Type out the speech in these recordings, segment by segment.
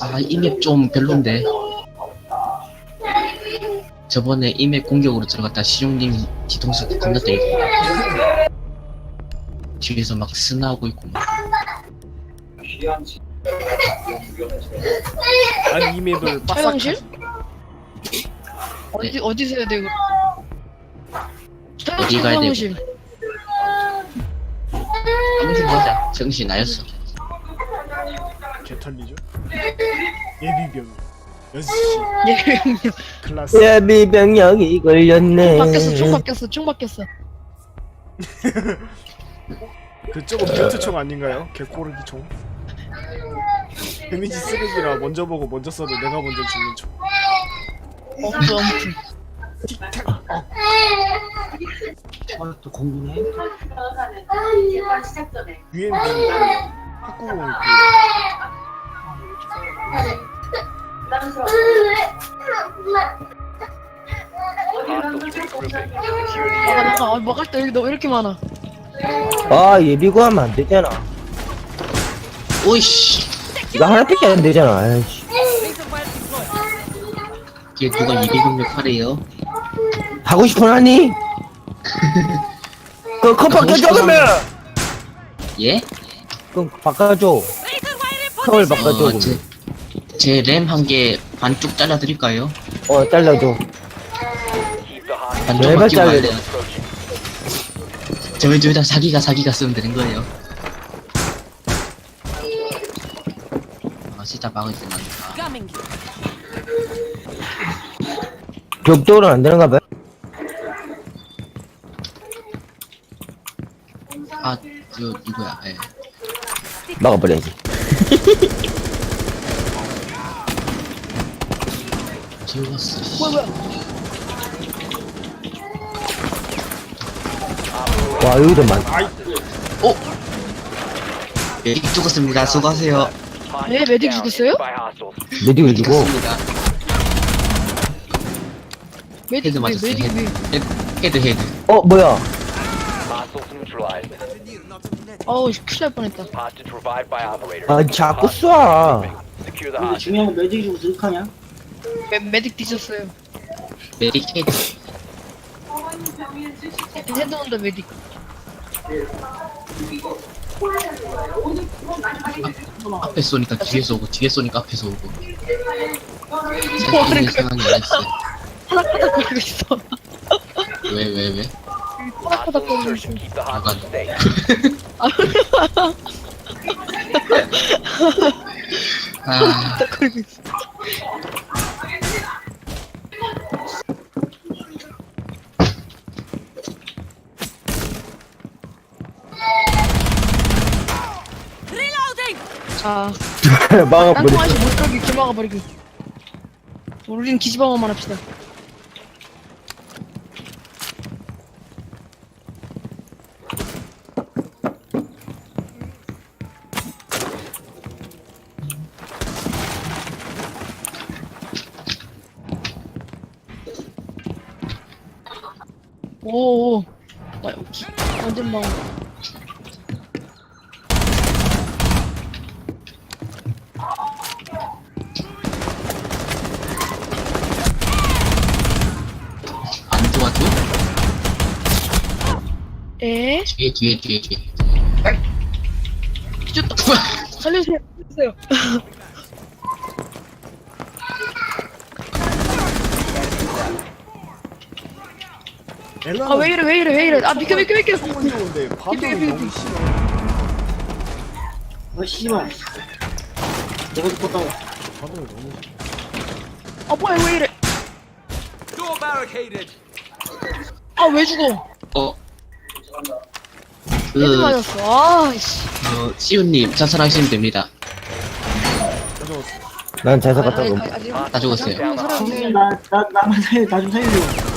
아, 이맵 좀 별론데. 저번에 이맵 공격으로 들어갔다 시종님 뒤통수 겁나 때리고. 뒤에서 막 스나하고 있고 막. 아니 이 맵을 촬영실? 빠삭하지 어디 어디서 해야 돼 이거? 어디 가야 되고? 아무튼 보자. 정신 나였어. 개털리죠? 예비병 6시 예, 클라스 예비병력이 걸렸네. 바뀌었어, 총 바뀌었어, 총 바뀌었어. 그쪽은 뮤트총 아닌가요? 개꼬르기 총 데미지 쓰레기라 먼저 보고 먼저 써도 내가 먼저 죽는 총 엄청. 틱탁 어또 공부네. UMP 학구공 그 나가 나가. 아, 막을 때 여기 너 이렇게 많아. 아 예비고 하면 안 되잖아. 오이씨. 이거 하나밖에 안 되잖아. 아이씨. 이게 누가 200공격 하래요? 하고 싶어 하니? 그 컵 바꿔줘 그러면. 예? 그럼 바꿔줘. 컵을 바꿔줘. 어, 제, 제램 한 개 반쪽 잘라드릴까요? 어 잘라줘. 반쪽만 제발 끼고 잘라줘. 가야 돼요. 저희 둘 다 사기가 사기가 쓰면 되는 거예요. 아, 진짜 막을 때 많다. 벽돌은 안 되는가 봐. 아, 저, 이거야, 예. 막아버려야지. 지웠어, 씨. 와 여기도 많. 예, 죽었습니다. 수고하세요. 네, 메딕 죽었어요? 주고? 죽었습니다. 메딕 헤드 왜 맞았어요, 메딕 왜? 헤드. 헤드, 헤드. 어 뭐야? 어우 큰일 날 뻔했다. 아 자꾸 쏴. 근데 중요한 건 매직이 주고 어떡하냐? 메, 메딕 뒤졌어요. 메릭 헤드. 헤드 온다 메딕. 앞에 쏘니까 뒤에서 오고, 뒤에 쏘니까 앞에서 오고. 뭐 사실 하는 이 아니었어요. 파닥파닥 거리고 있어. 왜, 왜, 왜? 파닥파닥 거리고 있어. 아, 파닥 거리고 있어. 자, 막아버려. 땅콩아씨 못가게 이렇게 막아버리고. 우린 기지방어만 합시다. 오 오 와, 기- 완전 막안 도와줘? 에? 뒤에, 뒤에, 뒤에, 뒤에. 뒤졌다 살려주세요 살려주세요 엘라는 아왜 이래 왜 이래 왜 이래 아 비켜 비켜 비켜. 너무 아 씨발 내가 죽었다고 반동이 너무 싫어 아 뭐야 왜 이래 아 왜 죽어 어. 그, 맞았어 아이씨 어, 시우님, 자살하시면 됩니다. 난 자석 아, 갖다 아니, 놓. 아니, 아니, 다 죽었어요. 잠깐만 살아주세요. 나나 나만 살려 나좀 살려 아,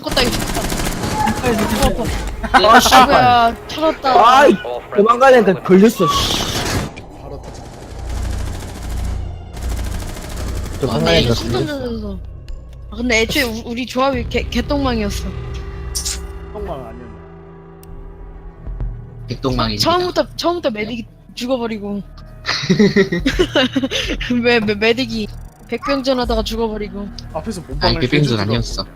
죽었다 이거 죽었다 아 씨발 터졌다 아이 도망가니까 걸렸어. 씨. 바로 저 아, 네, 이거 걸렸어. 순던져서 아 근데 애초에 우- 우리 조합이 개, 개똥망이었어 똥망 아니었나 백동망입니다. 처음부터 처음부터 메딕이 죽어버리고 왜, 왜 메딕이 백병전 하다가 죽어버리고 앞에서 아니 몸빵을 백병전 해주더라고. 아니었어.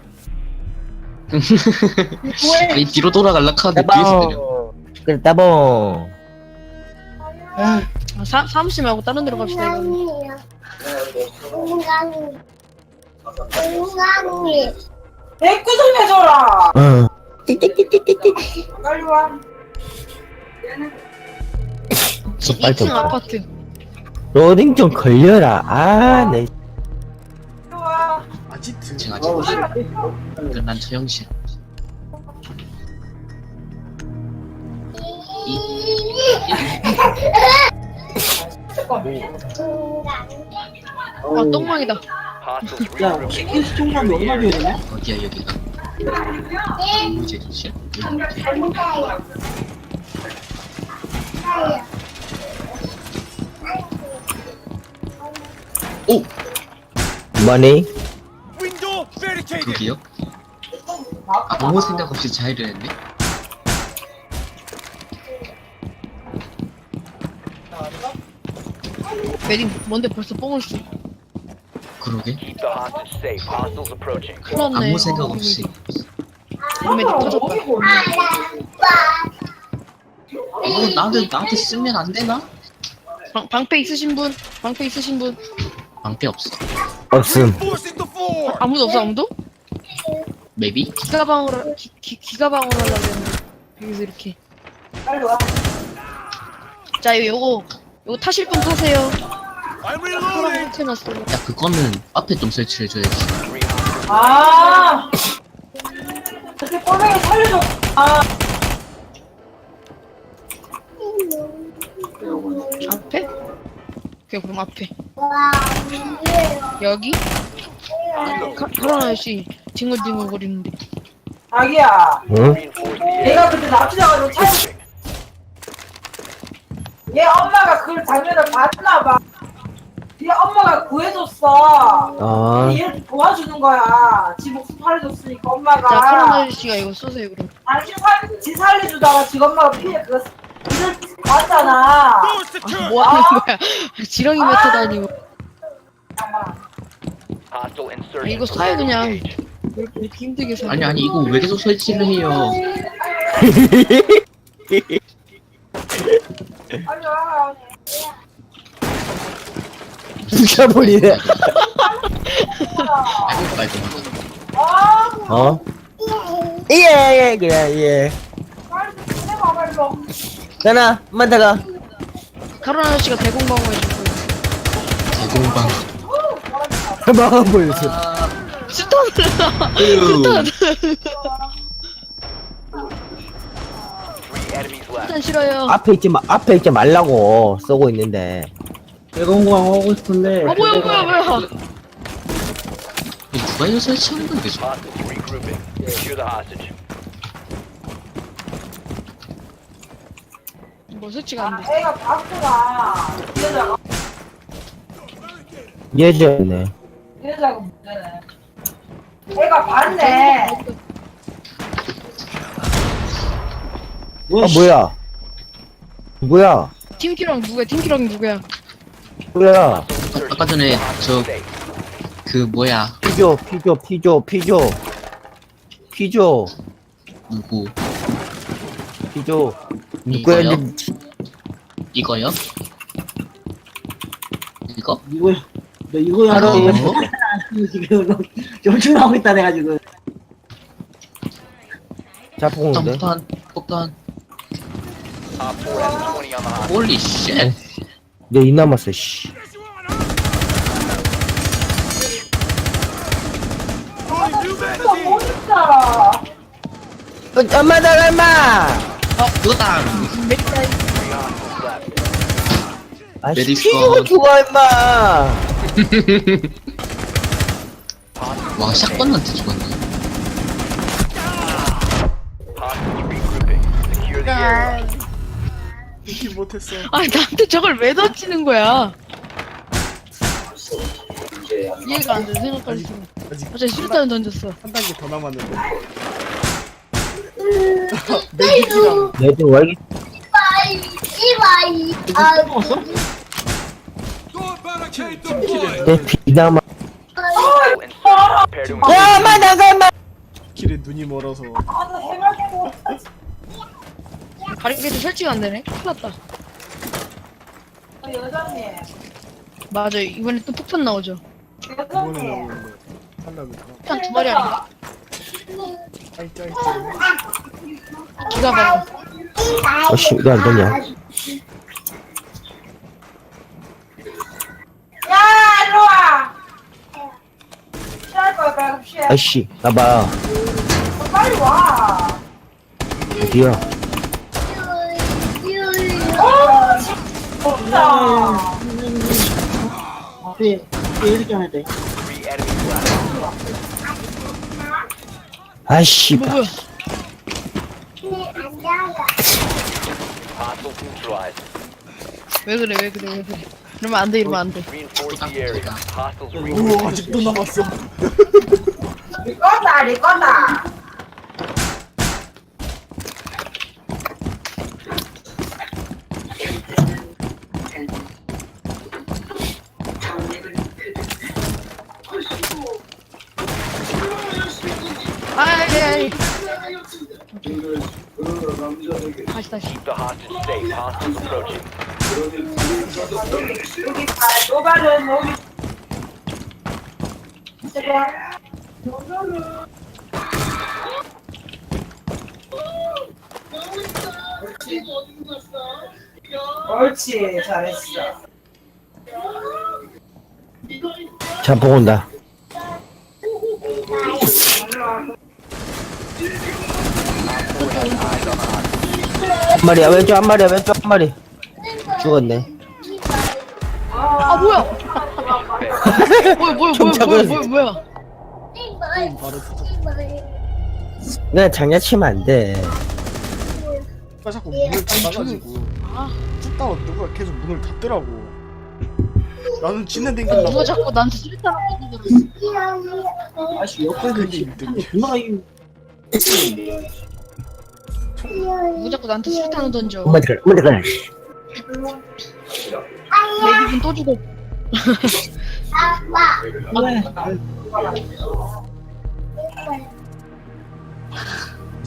아니 뒤로 돌아갈라 하는데 뒤에서 때려. 따봉 그래 따봉 아, 아, 사, 사무실 말고 다른 데로 갑시다 이거 인간이 인간이 대꾸 좀 해줘라. 응 빨리 와. 쏙발 2층 좀 아파트 로딩 좀 걸려라 아내 와. 아지트. 제가 지금 씨. 끝난 처형실. 아. 똥망이다 야, 치킨 시청자는 얼마 줘야 되냐? 어디야 여기가? 무제 도시. 이렇게. 오 머니 그러게요. 아무 생각 없이 자해를 했네. 메딕 뭔데 벌써 뽕을 써 그러게. Keep the hostage safe. Hostiles approaching. 큰일 났네 아무 생각 없이. 우리 메딕 터졌다 어 나도 나한테 쓰면 안 되나? 방, 방패 있으신 분? 방패 있으신 분? 방패 없어. 없음 아, 아무도 없어 아무도? 맵이? 기가방으로 기, 기, 기가방으로 하려고 했는데 여기서 이렇게 빨리 와. 자 요거 요거 타실 분 타세요 사람 야 그거는 앞에 좀 설치를 해줘야지. Three hostiles. 아. 이렇게 꼴뱅이 살려줘. 아. 앞에? 오케이 그럼 앞에 와 여기? 카, 카론 아저씨 뒹굴뒹굴 거리는데 자기야. 응? 내가 그때 납치당하고 차. 얘 엄마가 그 장면을 봤나 봐. 얘 엄마가 구해줬어. 아 얘를 도와주는 거야. 지 목숨 살려줬으니까 엄마가. 아저씨가 이거 쏘세요 그럼 아니 지, 살, 지 살려주다가 지 엄마가 피해 그거 봤잖아. 아, 뭐 하는 거야 지렁이 메토드 아니고 Hostile 아, insertion. 이거 사요 그냥 왜 이렇게, 이렇게 힘들게 사 아니 아니 이거 왜 계속 설치를 해요? 부셔버리네 아이고. 아, 어? 예 그래 예 나나 만타가 카론 아저씨가 대공방어 해주고 대공방. 막아버렸어 스턴을 으유. Three enemies left. 스턴 싫어요 앞에 있지 마 앞에 있지 말라고 쏘고 있는데 대공광 하고 싶은데. 어 뭐야 뭐야 뭐야 이거 누가 이거 설치하는 건데 저? Hostiles regrouping. Secure the hostage. 뭐 설치가 안 돼 애가 봤구나. 여자가 예전에 여자가 문제네. 애가 봤네. 아 뭐야 뭐야 팀키랑 누구야 팀키랑 누구야 뭐야. 아까 전에 저. 그 뭐야 피조 피조 피조 피조 피조 누구 피조? 누구였는지 이거요? 이거? 이거야. 너 이거야. 바로 너 어? 지금 너 조준하고 있다 내가 지금. 자폭인데 폭탄 폭탄 Op 4 has 20 on the. 홀리 쉣 내입 남았어 씨. 어, 엄마 나가 임마 어 그거다 메리카이 Three hostiles left. 아씨 메디스 피조가 건. 죽어 임마 와 샷건한테 죽었네 Hostiles regrouping. Secure the area. 이기 못했어. 아니 나한테 저걸 왜 던지는 거야 이해가 안 돼 생각할수록 아직 어차피 수류탄을 던졌어 한 단계 더 남았는데. 메딕이랑 왜 이렇게 먹었어? 내 비나마 Prepare to engage. 야 엄마 나가 임마 길에 눈이 멀어서 바리게이트 설치가 안 되네. 큰일 났다. 어, 여자님 맞아. 이번에 또 폭탄 나오죠. 이번에 여자님 나오는데 다 폭탄 두 마리 아닌가? 짤짤짤 기가 막혀. 어씨 이거 안 되냐 야 일로와 취할 거야 빨리 취해 아이씨 나봐 어, 빨리 와 어디야 어, 진짜. 앞에 이렇게 하면 돼. 아이씨 뭐 뭐야? Hostiles neutralized. 왜 그래 왜 그래 왜 그래? 이러면 안돼 이러면 안 돼. Reinforce the area. Hostiles 우와. 아직도 남았어 네 거다 네 거다 아이 아이. 다시 다시. Keep the hostage safe. Hostiles approaching. 여기 다 노발은 여기 제발 옳지 잘했어. 잠복 온다. 한 마리야 왼쪽 한 마리야 왼쪽 한 마리. 죽었네. 아 뭐야? 뭐야 뭐야 좀 뭐야 뭐야 잡아야 지. 뭐야 뭐야? 그냥 장난치면 안돼 누가 자꾸 문을 닫아가지고 쭉 따라 누가 계속 문을 닫더라고 나는 지는 댕긴다 누가 자꾸 나한테 수리타는 얘기들을 아씨 옆에서 그게. 누나가 이 누가 자꾸 나한테 수리타는 던져. 엄마 들어 엄마 들어 내 기분 또 죽어.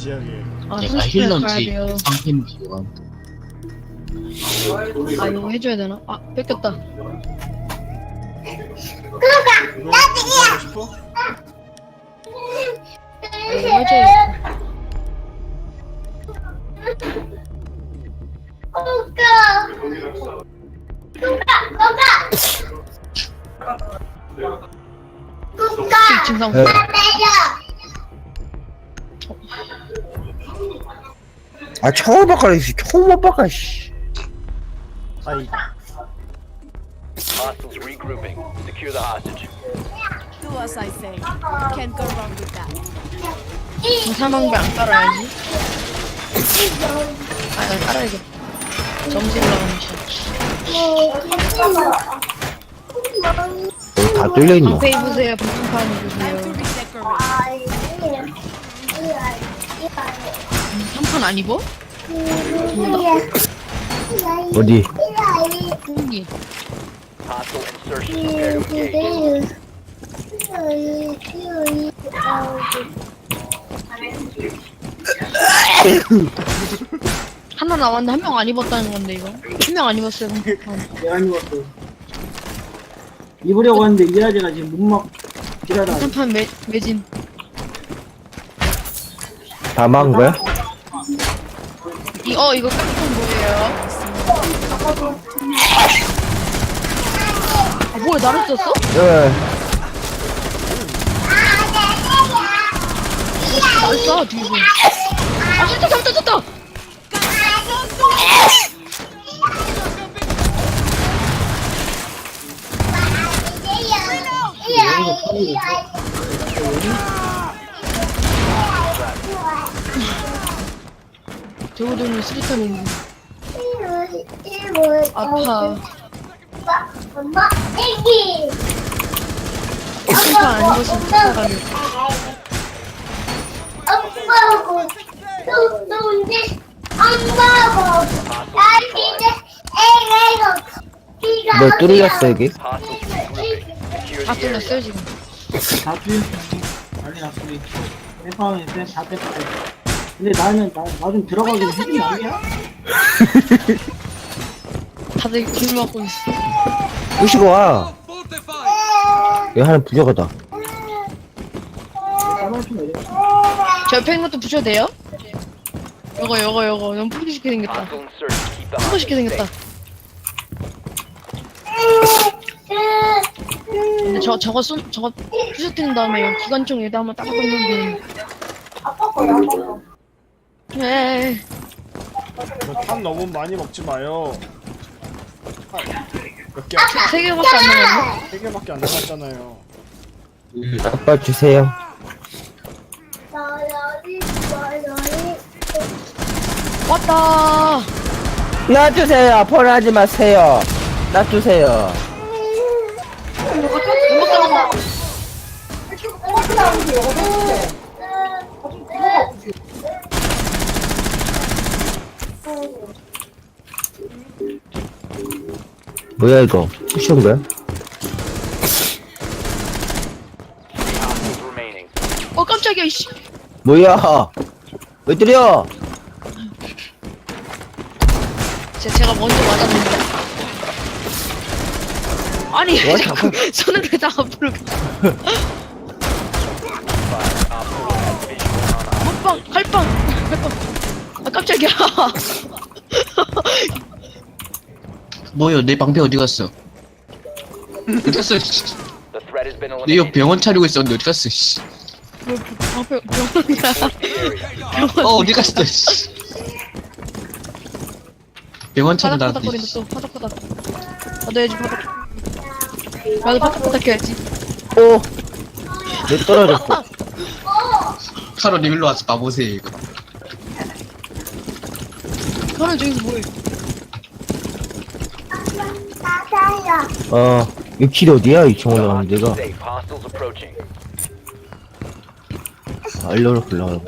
지하게 아 내가 30분 가야 힐러인지 돼요. 방패인지가 아 이거 해줘야 되나? 아 뺏겼다. 이거 이거 하고 싶어? 아, 이거 해줘야 돼. 증상. 에. 아 처음 바꿔라 씨 처음 못 바꿔 씨 아이 Hostiles regrouping. Secure the hostage. Do as I say. Can't go wrong with that. 사망배 안 깔아야지. 아, 아 깔아야겠다. 점심 나오는 시 여기 다 뚫려있노 방패 입으세요. 방패판 To 입으세요. redecorate. 3판 안 입어? 어디 공기. Hostile insertion. Prepare to engage. 하나 남았는데 한 명 안 입었다는 건데 이거. 한 명 안 입었어요. 내가 안 입었어. 입으려고 하는데 이라지가 지금 문막 기다다. 방패판 매 매진. 다 막은 거야? 이, 어 이거 깜짝 뭐예요? 아 뭐야 나를 떴어? 예 나를 쏴 뒤에서. 아 진짜 잡다 잡다. 저거들은 수리탄이 아파. 엄마 애기 방패판 안 입었으면 죽어가네. 엄마하고 또, 또 언제 엄마 뭐 아기는 애가 비가 뭐 뚫렸어 여기? Area. 뚫렸어요 지금 다 뚫렸어. 난리 났어. 대파에 다 대파에. 근데 나는 나나좀 들어가기로 해준 거 아니야? 다들 길 막고 있어 부시고 와 여기 하나 부족하다 까만 좀 내려. 저 옆에 있는 것도 부셔도 돼요? 요거 요거 요거 너무 푸시게 생겼다 Hostile insurgents. Keep the 푸시게 hostages 생겼다 safe. 근데 저 저거 쏜 저거 부셔뜨린 다음에 기관총 에다 한번 따가 놓으면 에 저탄 너무 많이 먹지 마요. 몇 개? 세 개밖에 안 남았네 세 개밖에 안 남았잖아요. 아빠 주세요. 왔다. 놔주세요. 폰하지 마세요. 놔주세요 뭐야 이거 푸시온 거야? Hostiles remaining. 어 깜짝이야 이씨 뭐야 왜 때려 제, 제가 먼저 맞았는데 아니 왜 뭐? 자꾸 손을 왜 다 앞으로? 먹방 칼빵 칼빵 아 깜짝이야 뭐요? 내 방패 어디 갔어? 어디 갔어? 씨. The threat has been 내 이거 eliminated. 병원 차리고 있었는데 어디 갔어? 씨. 방패 병원이야 어 어디 갔어? 씨. 병원 차린다는데 바닥바닥거린다 또 바닥바닥. 나도 해야지 바닥. 나도 바닥바닥 해야지. 오! 내 떨어졌어. 카로님 일로 와서 봐보세요 이거. 너는 저기서 뭐해 나가요 어, 이길 어디야? 2층 The 올라가는 데가? 아, 일로 이렇게 올라가고.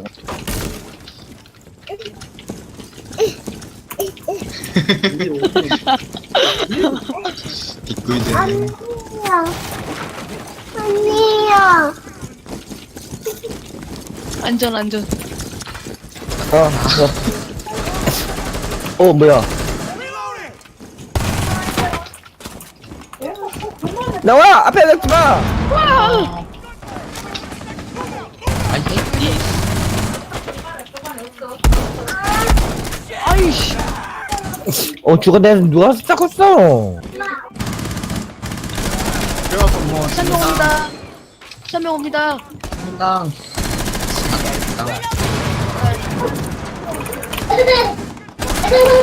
개꿀들 언니요 언니요 안전 안전 아, 어. 어, 뭐야. 나와! 앞에 뵙지 마! 아이씨 어, 죽었네. 누가 닦았어? 한 명 옵니다 한 명 옵니다 땅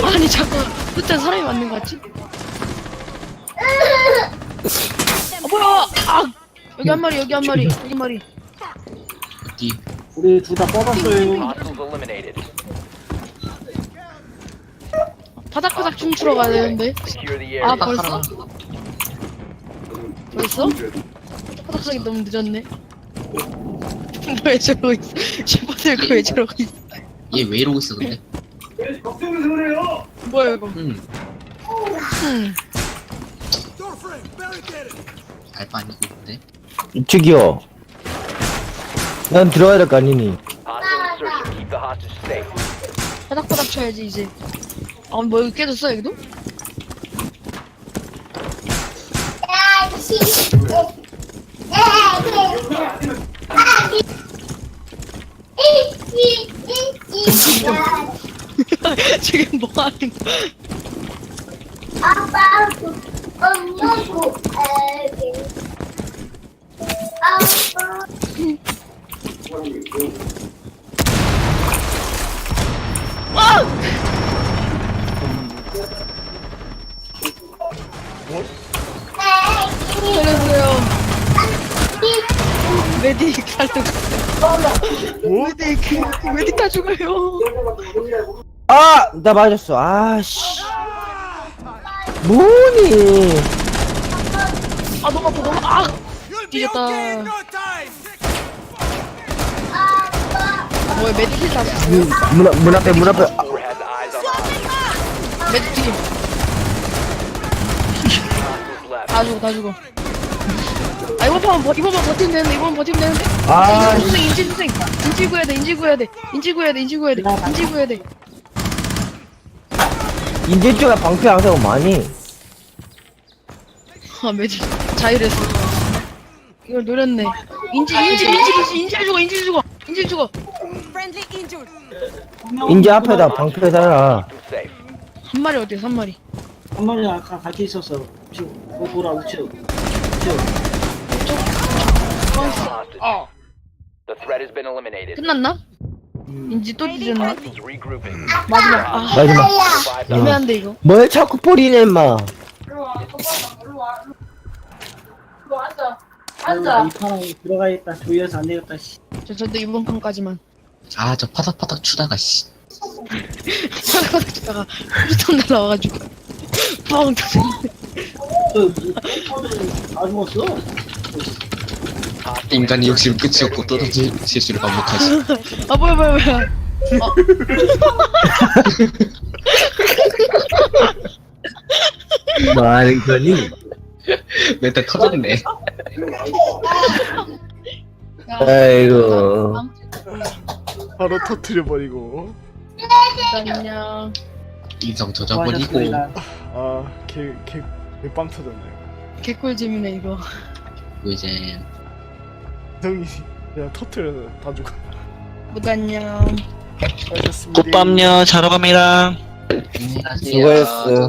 아니 자꾸 그때 사람이 맞는 거 같지? 아 뭐야? 아! 여기 한 마리 여기 한 마리 여기 한 마리. 어디 우리 둘 다 뽑았어요. Hostiles eliminated. 바닥바닥 춤추러 가야 되는데. Secure the 아 area. 벌써? 벌써? 바닥하기 너무 늦었네. 왜 저러고 있어? 슈퍼 들고 왜 저러고 있어 얘왜 이러고 있어 근데? 뭐야 이거? 음 음. 아니고 근데 저기요. 난 들어가야 될 거 아니니? Hostile insertion. Keep the hostage safe. 바닥바닥 쳐야지 이제 아 뭐 여기 깨졌어 여기도? 지금 뭐 하는 거야 아빠 살려주세요 메딕 살려주세요 뭐? 메딕 메딕 다 죽어요 아! 나 맞았어. 아, 씨. 뭐니? 아 너무 아파 너무 아! 뒤졌다. 아, 뭐야 메디킬 다 문, 앞- 문 앞에 문 앞에. 아, 메디킬 다 죽어 다 죽어. 아 이번만 이번만 버티면 되는데 이번 버티면 되는데. 아, 인지 구생 인지 인지 구해야 돼. 인지 구해야 돼 인지 구해야 돼 인지 구해야 돼 인지 구해야 돼. 인질 쪽에 방패 안 세고 많이. 아 매직 자율했어 이걸 노렸네 인지 인지 인지 인지 인지 죽어 인지 죽어 인지 죽어 Friendly injured. 인질 앞에다 방패 달아. Safe. 한 마리 어디야 한 마리 한 마리 아까 같이 있었어. 지금 그거 보라 우측. 우측. Hostage. The threat has been eliminated. 끝났나? 음. 인지 또 뒤졌나? Hostiles regrouping. 마지막 아 마지막. Five dollars. 애매한데 이거 뭘 자꾸 뿌리네, 임마. 아유, 앉아. 이 판에 들어가야겠다. 조이어서 안 되겠다. 씨. 저 저도 이번 판까지만 아 저 파닥파닥 추다가 씨 사가다가 후루탄 날라와가지고 뻥 터졌네 그, 그, 다 죽었어. 인간이 욕심 끝이 없고 떨어질 실수를 반복하지. 아 뭐야 뭐야 뭐야. 뭐 하는 거니? 멘탈 터졌네. 아이고. 바로 터트려버리고. 안녕. 인성 젖어버리고. 수고하셨습니다. 아개개 빵 터졌네 개꿀잼이네 이거. 그리고 이제 형이 그냥 터트려서 다 죽어 못 안녕 수고하셨습니다 꽃밤요 자러 갑니다. 수고했어.